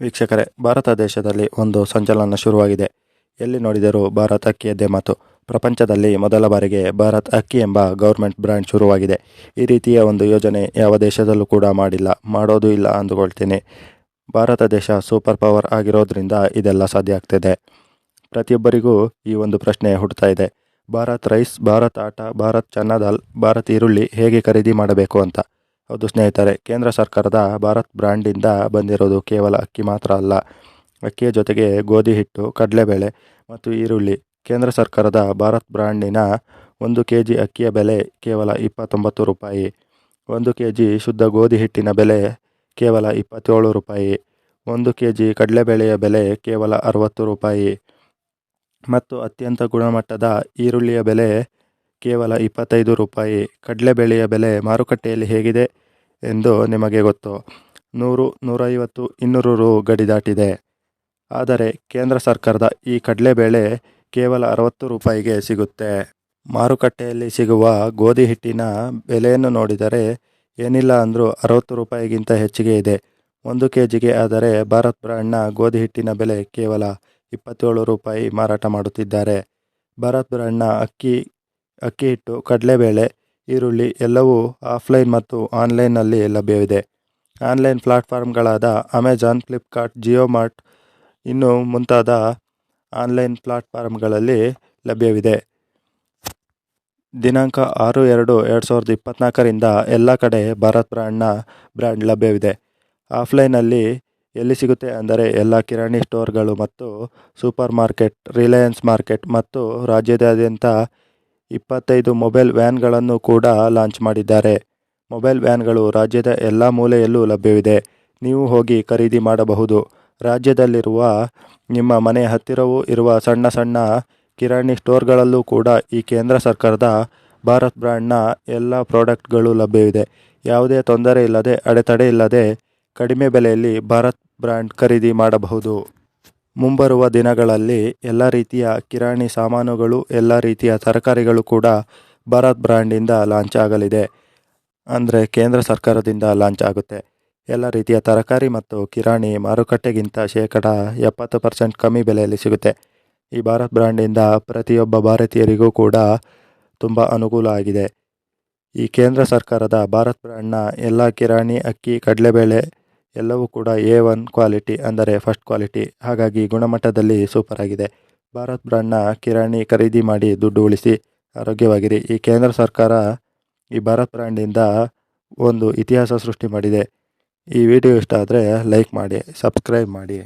ವೀಕ್ಷಕರೇ, ಭಾರತ ದೇಶದಲ್ಲಿ ಒಂದು ಸಂಚಲನ ಶುರುವಾಗಿದೆ. ಎಲ್ಲಿ ನೋಡಿದರೂ ಭಾರತ್ ಅಕ್ಕಿಯದ್ದೇ ಮಾತು. ಪ್ರಪಂಚದಲ್ಲಿ ಮೊದಲ ಬಾರಿಗೆ ಭಾರತ್ ಅಕ್ಕಿ ಎಂಬ ಗೌರ್ಮೆಂಟ್ ಬ್ರ್ಯಾಂಡ್ ಶುರುವಾಗಿದೆ. ಈ ರೀತಿಯ ಒಂದು ಯೋಜನೆ ಯಾವ ದೇಶದಲ್ಲೂ ಕೂಡ ಮಾಡಿಲ್ಲ. ಮಾಡೋದು ಇಲ್ಲ ಅಂದುಕೊಳ್ತೀನಿ. ಭಾರತ ದೇಶ ಸೂಪರ್ ಪವರ್ ಆಗಿರೋದ್ರಿಂದ ಇದೆಲ್ಲ ಸಾಧ್ಯ ಆಗ್ತಿದೆ. ಪ್ರತಿಯೊಬ್ಬರಿಗೂ ಈ ಒಂದು ಪ್ರಶ್ನೆ ಹುಟ್ಟುತ್ತಾ ಇದೆ. ಭಾರತ್ ರೈಸ್, ಭಾರತ್ ಆಟ, ಭಾರತ್ ಚನ್ನದಾಲ್, ಭಾರತ್ ಈರುಳ್ಳಿ ಹೇಗೆ ಖರೀದಿ ಮಾಡಬೇಕು ಅಂತ. ಹೌದು ಸ್ನೇಹಿತರೆ, ಕೇಂದ್ರ ಸರ್ಕಾರದ ಭಾರತ್ ಬ್ರ್ಯಾಂಡಿಂದ ಬಂದಿರೋದು ಕೇವಲ ಅಕ್ಕಿ ಮಾತ್ರ ಅಲ್ಲ. ಅಕ್ಕಿಯ ಜೊತೆಗೆ ಗೋಧಿ ಹಿಟ್ಟು, ಕಡಲೆಬೇಳೆ ಮತ್ತು ಈರುಳ್ಳಿ. ಕೇಂದ್ರ ಸರ್ಕಾರದ ಭಾರತ್ ಬ್ರ್ಯಾಂಡಿನ ಒಂದು ಕೆ ಜಿ ಅಕ್ಕಿಯ ಬೆಲೆ ಕೇವಲ ಇಪ್ಪತ್ತೊಂಬತ್ತು ರೂಪಾಯಿ. ಒಂದು ಕೆ ಜಿ ಶುದ್ಧ ಗೋಧಿ ಹಿಟ್ಟಿನ ಬೆಲೆ ಕೇವಲ ಇಪ್ಪತ್ತೇಳು ರೂಪಾಯಿ. ಒಂದು ಕೆ ಜಿ ಕಡಲೆಬೇಳೆಯ ಬೆಲೆ ಕೇವಲ ಅರವತ್ತು ರೂಪಾಯಿ. ಮತ್ತು ಅತ್ಯಂತ ಗುಣಮಟ್ಟದ ಈರುಳ್ಳಿಯ ಬೆಲೆ ಕೇವಲ ಇಪ್ಪತ್ತೈದು ರೂಪಾಯಿ. ಕಡಲೆಬೇಳೆಯ ಬೆಲೆ ಮಾರುಕಟ್ಟೆಯಲ್ಲಿ ಹೇಗಿದೆ? ಎಂದು ನಿಮಗೆ ಗೊತ್ತು. ನೂರು, ನೂರೈವತ್ತು ಇನ್ನೂರು ರು ಗಡಿ ದಾಟಿದೆ. ಆದರೆ ಕೇಂದ್ರ ಸರ್ಕಾರದ ಈ ಕಡಲೆಬೇಳೆ ಕೇವಲ ಅರವತ್ತು ರೂಪಾಯಿಗೆ ಸಿಗುತ್ತೆ. ಮಾರುಕಟ್ಟೆಯಲ್ಲಿ ಸಿಗುವ ಗೋಧಿ ಹಿಟ್ಟಿನ ಬೆಲೆಯನ್ನು ನೋಡಿದರೆ ಏನಿಲ್ಲ ಅಂದರೂ ಅರವತ್ತು ರೂಪಾಯಿಗಿಂತ ಹೆಚ್ಚಿಗೆ ಇದೆ. ಒಂದು ಕೆ ಜಿಗೆ ಆದರೆ ಭಾರತ್ ಬ್ರ್ಯಾಂಡ್ನ ಗೋಧಿ ಹಿಟ್ಟಿನ ಬೆಲೆ ಕೇವಲ ಇಪ್ಪತ್ತೇಳು ರೂಪಾಯಿ ಮಾರಾಟ ಮಾಡುತ್ತಿದ್ದಾರೆ. ಭಾರತ್ ಬ್ರ್ಯಾಂಡ್ನ ಅಕ್ಕಿ ಅಕ್ಕಿ ಹಿಟ್ಟು ಕಡಲೆಬೇಳೆ ಈರುಳ್ಳಿ ಎಲ್ಲವೂ ಆಫ್ಲೈನ್ ಮತ್ತು ಆನ್ಲೈನ್ನಲ್ಲಿ ಲಭ್ಯವಿದೆ. ಆನ್ಲೈನ್ ಪ್ಲಾಟ್ಫಾರ್ಮ್ಗಳಾದ ಅಮೆಜಾನ್, ಫ್ಲಿಪ್ಕಾರ್ಟ್ ಜಿಯೋ ಮಾರ್ಟ್ ಇನ್ನು ಮುಂತಾದ ಆನ್ಲೈನ್ ಪ್ಲಾಟ್ಫಾರ್ಮ್ಗಳಲ್ಲಿ ಲಭ್ಯವಿದೆ. ದಿನಾಂಕ ಆರು ಎರಡು ಎರಡು ಸಾವಿರದ ಇಪ್ಪತ್ತ್ನಾಲ್ಕರಿಂದ ಎಲ್ಲ ಕಡೆ ಭಾರತ್ ಬ್ರ್ಯಾಂಡ್ನ ಬ್ರ್ಯಾಂಡ್ ಲಭ್ಯವಿದೆ. ಆಫ್ಲೈನಲ್ಲಿ ಎಲ್ಲಿ ಸಿಗುತ್ತೆ ಅಂದರೆ ಎಲ್ಲ ಕಿರಾಣಿ ಸ್ಟೋರ್ಗಳು ಮತ್ತು ಸೂಪರ್ ಮಾರ್ಕೆಟ್, ರಿಲಯನ್ಸ್ ಮಾರ್ಕೆಟ್ ಮತ್ತು ರಾಜ್ಯದಾದ್ಯಂತ ಇಪ್ಪತ್ತೈದು ಮೊಬೈಲ್ ವ್ಯಾನ್ಗಳನ್ನು ಕೂಡ ಲಾಂಚ್ ಮಾಡಿದ್ದಾರೆ. ಮೊಬೈಲ್ ವ್ಯಾನ್ಗಳು ರಾಜ್ಯದ ಎಲ್ಲ ಮೂಲೆಯಲ್ಲೂ ಲಭ್ಯವಿದೆ. ನೀವು ಹೋಗಿ ಖರೀದಿ ಮಾಡಬಹುದು. ರಾಜ್ಯದಲ್ಲಿರುವ ನಿಮ್ಮ ಮನೆ ಹತ್ತಿರವೂ ಇರುವ ಸಣ್ಣ ಸಣ್ಣ ಕಿರಾಣಿ ಸ್ಟೋರ್ಗಳಲ್ಲೂ ಕೂಡ ಈ ಕೇಂದ್ರ ಸರ್ಕಾರದ ಭಾರತ್ ಬ್ರ್ಯಾಂಡ್ನ ಎಲ್ಲ ಪ್ರಾಡಕ್ಟ್ಗಳು ಲಭ್ಯವಿದೆ. ಯಾವುದೇ ತೊಂದರೆ ಇಲ್ಲದೆ, ಅಡೆತಡೆ ಇಲ್ಲದೆ ಕಡಿಮೆ ಬೆಲೆಯಲ್ಲಿ ಭಾರತ್ ಬ್ರ್ಯಾಂಡ್ ಖರೀದಿ ಮಾಡಬಹುದು. ಮುಂಬರುವ ದಿನಗಳಲ್ಲಿ ಎಲ್ಲ ರೀತಿಯ ಕಿರಾಣಿ ಸಾಮಾನುಗಳು, ಎಲ್ಲ ರೀತಿಯ ತರಕಾರಿಗಳು ಕೂಡ ಭಾರತ್ ಬ್ರ್ಯಾಂಡಿಂದ ಲಾಂಚ್ ಆಗಲಿದೆ. ಅಂದರೆ ಕೇಂದ್ರ ಸರ್ಕಾರದಿಂದ ಲಾಂಚ್ ಆಗುತ್ತೆ. ಎಲ್ಲ ರೀತಿಯ ತರಕಾರಿ ಮತ್ತು ಕಿರಾಣಿ ಮಾರುಕಟ್ಟೆಗಿಂತ ಶೇಕಡ ಎಪ್ಪತ್ತು ಪರ್ಸೆಂಟ್ ಕಮ್ಮಿ ಬೆಲೆಯಲ್ಲಿ ಸಿಗುತ್ತೆ. ಈ ಭಾರತ್ ಬ್ರ್ಯಾಂಡಿಂದ ಪ್ರತಿಯೊಬ್ಬ ಭಾರತೀಯರಿಗೂ ಕೂಡ ತುಂಬ ಅನುಕೂಲ ಆಗಿದೆ. ಈ ಕೇಂದ್ರ ಸರ್ಕಾರದ ಭಾರತ್ ಬ್ರ್ಯಾಂಡ್ನ ಎಲ್ಲ ಕಿರಾಣಿ, ಅಕ್ಕಿ, ಕಡಲೆಬೇಳೆ ಎಲ್ಲವೂ ಕೂಡ ಎ ಒನ್ ಕ್ವಾಲಿಟಿ ಅಂದರೆ ಫಸ್ಟ್ ಕ್ವಾಲಿಟಿ ಹಾಗಾಗಿ ಗುಣಮಟ್ಟದಲ್ಲಿ ಸೂಪರ್ ಆಗಿದೆ. ಭಾರತ್ ಬ್ರ್ಯಾಂಡ್ನ ಕಿರಾಣಿ ಖರೀದಿ ಮಾಡಿ ದುಡ್ಡು ಉಳಿಸಿ ಆರೋಗ್ಯವಾಗಿರಿ. ಈ ಕೇಂದ್ರ ಸರ್ಕಾರ ಈ ಭಾರತ್ ಬ್ರ್ಯಾಂಡಿಂದ ಒಂದು ಇತಿಹಾಸ ಸೃಷ್ಟಿ ಮಾಡಿದೆ. ಈ ವಿಡಿಯೋ ಇಷ್ಟ ಆದರೆ ಲೈಕ್ ಮಾಡಿ ಸಬ್ಸ್ಕ್ರೈಬ್ ಮಾಡಿ.